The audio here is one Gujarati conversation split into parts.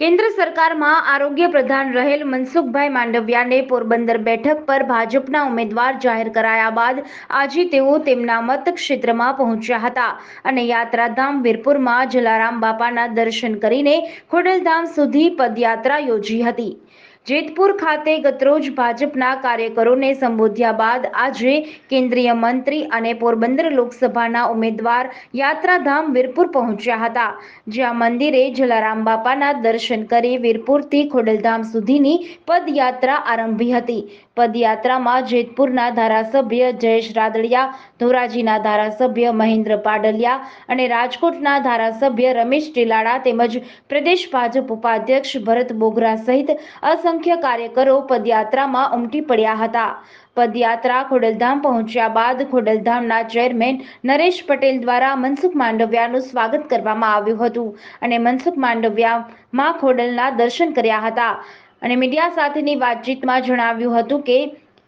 કેન્દ્ર સરકારમાં આરોગ્ય પ્રધાન રહેલ મનસુખભાઈ માંડવિયાને પોરબંદર બેઠક પર ભાજપના ઉમેદવાર જાહેર કરાયા બાદ આજે તેઓ તેમના મતક્ષેત્રમાં પહોંચ્યા હતા અને યાત્રાધામ વીરપુરમાં જલારામ બાપાના દર્શન કરીને ખોડલધામ સુધી પદયાત્રા યોજી હતી. જેતપુર ખાતે ગતરોજ ભાજપના કાર્યકરોને સંબોધ્યા બાદ આજે કેન્દ્રીય મંત્રી અને પોરબંદર લોકસભાના ઉમેદવાર યાત્રાધામ વીરપુર પહોંચ્યા હતા. જ્યાં મંદિરે જલારામ બાપાના દર્શન કરી વીરપુરથી ખોડલધામ સુધીની પદયાત્રા આરંભી હતી. પદયાત્રામાં જેતપુરના ધારાસભ્ય જયેશ રાદડિયા, ધોરાજીના ધારાસભ્ય મહેન્દ્ર પાડલિયા અને રાજકોટના ધારાસભ્ય રમેશ ટીલાડા તેમજ પ્રદેશ ભાજપ ઉપાધ્યક્ષ ભરત બોગરા સહિત અસંખ્ય કાર્યકરો પદયાત્રામાં ઉમટી પડ્યા હતા. પદયાત્રા ખોડલધામ પહોંચ્યા બાદ ખોડલધામના ચેરમેન નરેશ પટેલ દ્વારા મનસુખ માંડવિયાનું સ્વાગત કરવામાં આવ્યું હતું અને મનસુખ માંડવિયામાં ખોડલના દર્શન કર્યા હતા. અને મીડિયા સાથેની વાતચીતમાં જણાવ્યું હતું કે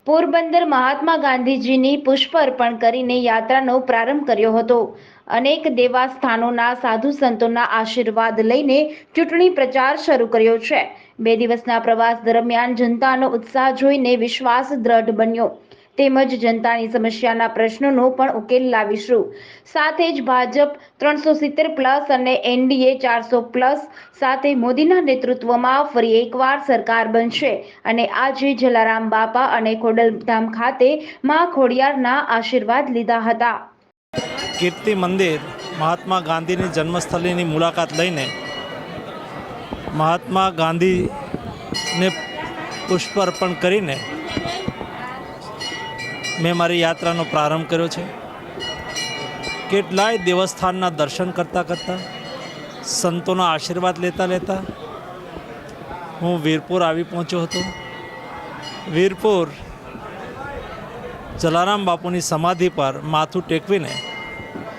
પોરબંદર મહાત્મા ગાંધીજીની પુષ્પ અર્પણ કરીને યાત્રાનો પ્રારંભ કર્યો હતો. અનેક દેવાસ્થાનોના સાધુ સંતોના આશીર્વાદ લઈને ચૂંટણી પ્રચાર શરૂ કર્યો છે. બે દિવસના પ્રવાસ દરમિયાન જનતાનો ઉત્સાહ જોઈને વિશ્વાસ દ્રઢ બન્યો. તેમજ જનતાની સમસ્યાના પ્રશ્નોનો પણ ઉકેલ લાવીશું. સાથે જ ભાજપ ત્રણસો સિત્તેર પ્લસ અને એનડીએ ચારસો પ્લસ સાથે મોદીના નેતૃત્વમાં ફરી એકવાર સરકાર બનશે. અને આજે જલારામ બાપા અને ખોડલધામ ખાતે મા ખોડિયારના આશીર્વાદ લીધા હતા. કીર્તિ મંદિર મહાત્મા ગાંધીની જન્મસ્થળીની મુલાકાત લઈને મહાત્મા ગાંધીને પુષ્પ અર્પણ કરીને મેં મારી યાત્રાનો પ્રારંભ કર્યો છે. કેટલાય દેવસ્થાનના દર્શન કરતાં કરતાં, સંતોના આશીર્વાદ લેતા લેતા હું વીરપુર આવી પહોંચ્યો હતો. વીરપુર જલારામ બાપુની સમાધિ પર માથું ટેકવીને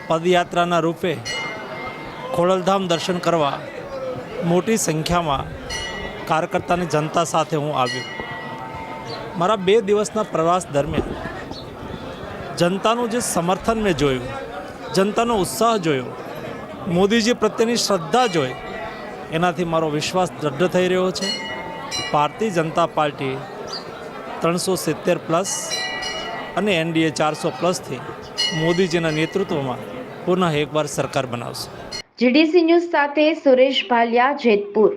પદયાત્રાના રૂપે ખોડલધામ દર્શન કરવા મોટી સંખ્યામાં કાર્યકર્તાની જનતા સાથે હું આવ્યો. મારા બે દિવસના પ્રવાસ દરમિયાન જનતાનું જે સમર્થન મેં જોયું, જનતાનો ઉત્સાહ જોયો, મોદીજી પ્રત્યેની શ્રદ્ધા જોઈ, એનાથી મારો વિશ્વાસ દ્રઢ થઈ રહ્યો છે. ભારતીય જનતા પાર્ટી ત્રણસો સિત્તેર પ્લસ અને એનડીએ ચારસો પ્લસથી મોદીજીના નેતૃત્વમાં પુનઃ એકવાર સરકાર બનાવશે. જીડીસી ન્યૂઝ સાથે સુરેશ ભાલિયા જેતપુર.